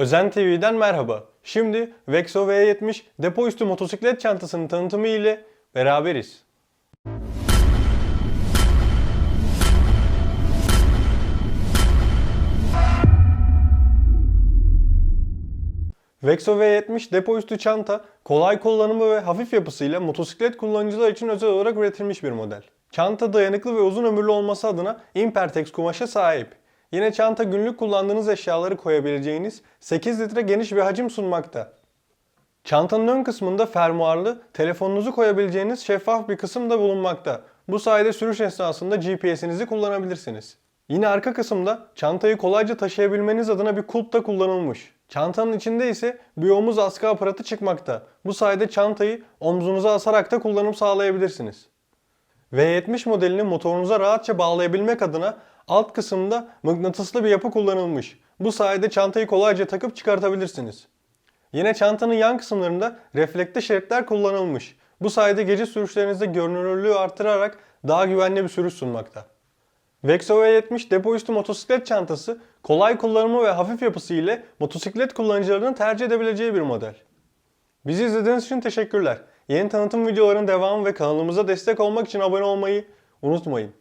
Özen TV'den merhaba. Şimdi Vexo V70 depo üstü motosiklet çantasının tanıtımı ile beraberiz. Vexo V70 depo üstü çanta kolay kullanımı ve hafif yapısıyla motosiklet kullanıcılar için özel olarak üretilmiş bir model. Çanta dayanıklı ve uzun ömürlü olması adına Impertex kumaşa sahip. Yine çanta günlük kullandığınız eşyaları koyabileceğiniz 8 litre geniş bir hacim sunmakta. Çantanın ön kısmında fermuarlı, telefonunuzu koyabileceğiniz şeffaf bir kısım da bulunmakta. Bu sayede sürüş esnasında GPS'inizi kullanabilirsiniz. Yine arka kısımda çantayı kolayca taşıyabilmeniz adına bir kulp da kullanılmış. Çantanın içinde ise bir omuz askı aparatı çıkmakta. Bu sayede çantayı omzunuza asarak da kullanım sağlayabilirsiniz. V70 modelini motorunuza rahatça bağlayabilmek adına alt kısımda mıknatıslı bir yapı kullanılmış. Bu sayede çantayı kolayca takıp çıkartabilirsiniz. Yine çantanın yan kısımlarında reflekte şeritler kullanılmış. Bu sayede gece sürüşlerinizde görünürlüğü artırarak daha güvenli bir sürüş sunmakta. Vexo V70 depo üstü motosiklet çantası kolay kullanımı ve hafif yapısı ile motosiklet kullanıcılarının tercih edebileceği bir model. Bizi izlediğiniz için teşekkürler. Yeni tanıtım videoların devamı ve kanalımıza destek olmak için abone olmayı unutmayın.